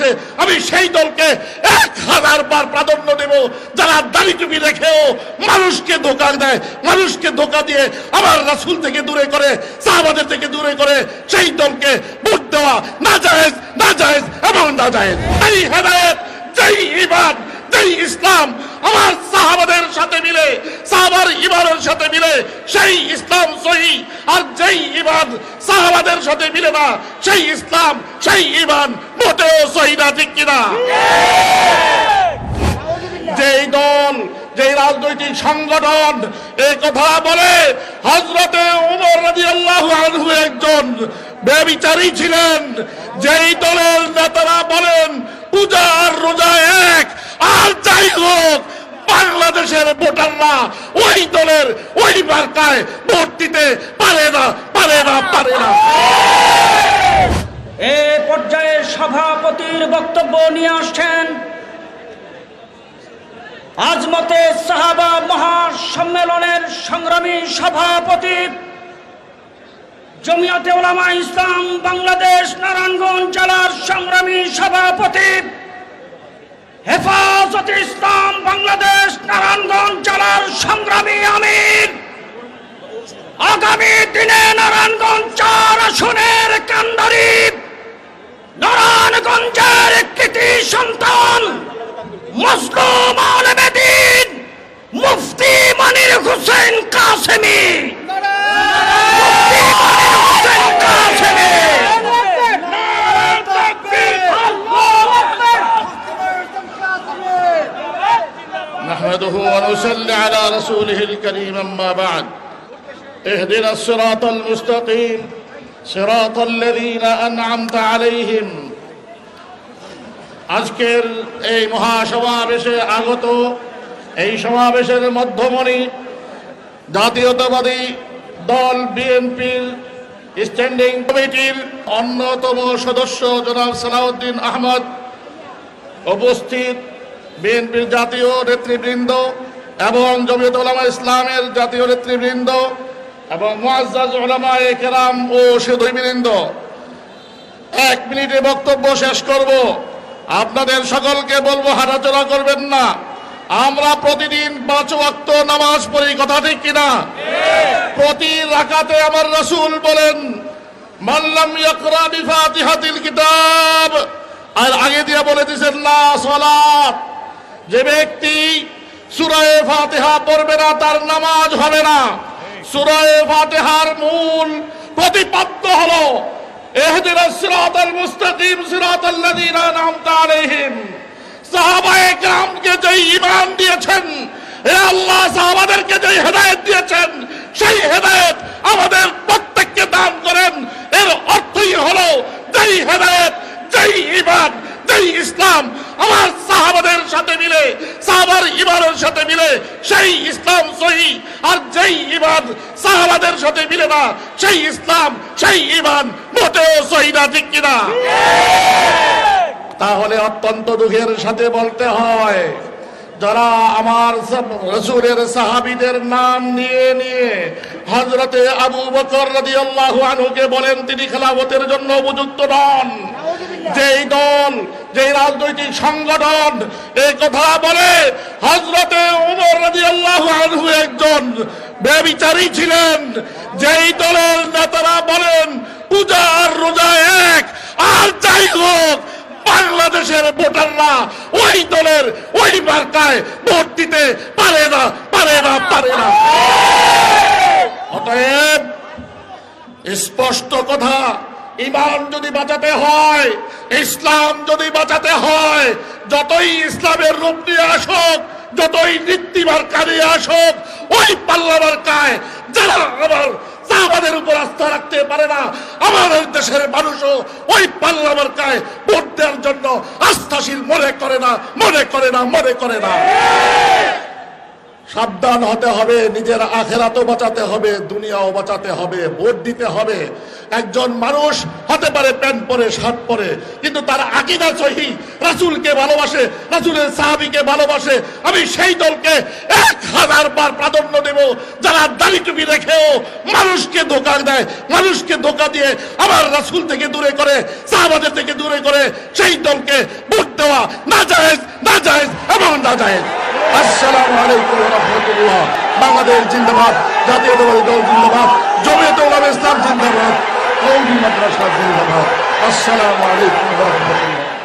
বাংলাদেশে আমি সেই দলকে এক হাজার বার প্রাধান্য দেব। যারা দাড়ি টুপি রেখেও মানুষকে ধোকা দেয়, মানুষকে ধোকা দিয়ে আমার রাসুল থেকে দূরে করে, সাহাবাদের থেকে দূরে করে, সেই দলকে ভোট দেওয়া না জায়েজ না জায়েজ এবং না জায়েজ এই হেদায়ত, যেই ইবাদ, যেই ইসলাম, আমার সাথে মিলে, সাহাবার ইমানের সাথে মিলে, সেই ইসলাম সহি। আর যেই ইমান সাহাবাদের সাথে মিলে না, সেই ইসলাম, সেই ইমান মোটেও সহি না, ঠিক কিনা? যেই দল, যেই রাজনৈতিক সংগঠন এই কথা বলে হজরতে উমর রাদিয়াল্লাহু আনহু একজন বেবিচারী ছিলেন। যেই দলের নেতারা বলেন, পূজা আর রোজা এক, আর যাই হোক বাংলাদেশের ভোটাররা ওই দলের, ওই মার্কায় ভোট দিতে পারে না পারে না পারে না। এ পর্যায়ে সভাপতির বক্তব্য নিয়ে আসছেন আজমতে সাহাবা মহাসম্মেলনের সংগ্রামী সভাপতি জমিয়তে ওলামা ইসলাম, বাংলাদেশ নারায়ণগঞ্জ জেলার সংগ্রামী সভাপতি হেফাজত ইসলাম, বাংলাদেশ নারায়ণগঞ্জের কৃতি সন্তান মজলুম আলমেদিন মুফতি মনির হোসেন কাসেমি মুফতি মনির হোসেন কাসেমি نحمده ونصلي على رسوله الكريم أما بعد اهدنا الصراط المستقيم صراط الذين أنعمت عليهم আজকের এই মহাসমাবেশে আগত এই সমাবেশের মধ্যমণি জাতীয়তাবাদী দল বিএনপির স্ট্যান্ডিং কমিটির অন্যতম সদস্য জনাব সালাউদ্দিন আহমদ, উপস্থিত বিএনপির জাতীয় নেতৃবৃন্দ এবং জমিয়ত ওলামা ইসলামের জাতীয় নেতৃবৃন্দ এবং মুআজ্জাজ ওলামা কেরাম ও সুধীবৃন্দ এক মিনিটে বক্তব্য শেষ করব। আপনাদের সকলকে বলব হাঁটাচলা করবেন না। আমরা প্রতিদিন পাঁচ ওয়াক্ত নামাজ পড়ি, কথা ঠিক কিনা? প্রতি রাকাতে আমার রসুল বলেন মাল্লাম ইয়াকরা বিফাতিহাতিল কিতাব। আর আগে দিয়ে বলে দিয়েছেন না, সলাত। যে ব্যক্তি সুরায়ে ফাতিহা পড়বে না, তার নামাজ হবে না। সুরায়ে ফাতিহার মূল প্রতিপাদ্য হলো এহদিনা সিরাতাল মুস্তাকিম সিরাতাল্লাযীনা আন'আমতা আলাইহিম সাহাবায়ে কেরামকে যে ঈমান দিয়েছেন এ আল্লাহ সাহাবাদেরকে যে হেদায়েত দিয়েছেন সেই হেদায়েত আমাদের প্রত্যেককে দান করেন এর অর্থই হলো যেই হেদায়েত যেই ঈমান যেই ইসলাম আমার সাহাবাদের সাথে মিলে সাহাবার ইমানের সাথে মিলে সেই ইসলাম সহি। আর যেই ইমান সাহাবাদের সাথে মিলে না সেই ইসলাম সেই ইমান মোটেও সহি না ঠিক কিনা? তাহলে অত্যন্ত দুঃখের সাথে বলতে হয় যারা আমার রসুলের সাহাবিদের নাম নিয়ে নিয়ে হজরতে আবু বকর রাদিয়াল্লাহু আনহুকে বলেন তিনি খেলাফতের জন্য উপযুক্ত নন। যেই দল যেই রাজনৈতিক সংগঠন এই কথা বলে হজরতে উমর রাদিয়াল্লাহু আনহু একজন বেবিচারী ছিলেন। যেই দলের নেতারা বলেন, পূজা আর রোজা এক, আর যাই হোক, বাংলাদেশের ভোটাররা ওই দলের ওই মার্কায় ভোট দিতে পারে না পারে না পারে না। অতএব স্পষ্ট কথা, ইমান যদি বাঁচাতে হয় ইসলাম যদি বাঁচাতে হয়, যতই ইসলামের রূপ নিয়ে আসুক, যতই নীতিমার কাজে আসুক, ওই পাল্লা মার্কায় যারা আমার সাহাবাদের উপর আস্থা রাখতে পারে না আমাদের দেশের মানুষও ওই পাল্লা মার্কায় ভোট জন্য আস্থাশীল মনে করে না, মনে করে না, মনে করে না। সাবধান হতে হবে, নিজের আখেরাতও বাঁচাতে হবে, দুনিয়াও বাঁচাতে হবে, ভোট দিতে হবে। একজন মানুষ হতে পারে প্যান্ট পরে, শার্ট পরে, কিন্তু তার আকিদা সহি। রাসূলকে ভালোবাসে, রাসূলের সাহাবীকে ভালোবাসে। আমি সেই দলকে এক হাজার বার প্রাধান্য দেব। যারা দাড়ি টুপি রেখেও মানুষকে ধোকা দেয়, মানুষকে ধোকা দিয়ে আবার রাসূল থেকে দূরে করে, সাহাবাদের থেকে দূরে করে, সেই দলকে ভোট দেওয়া না জায়েজ না জায়েজ এবং না জায়েজ আসসালামু আলাইকুম রাহমাতুল্লাহ। বাংলাদেশ জিন্দাবাদ জাতীয়তাবাদী দল জিন্দাবাদ, জমিয়ত উলামা ইসলাম জিন্দাবাদ কৌমি মাদ্রাসা জিন্দাবাদ। আসসালামু আলাইকুম রাহমাতুল্লাহ।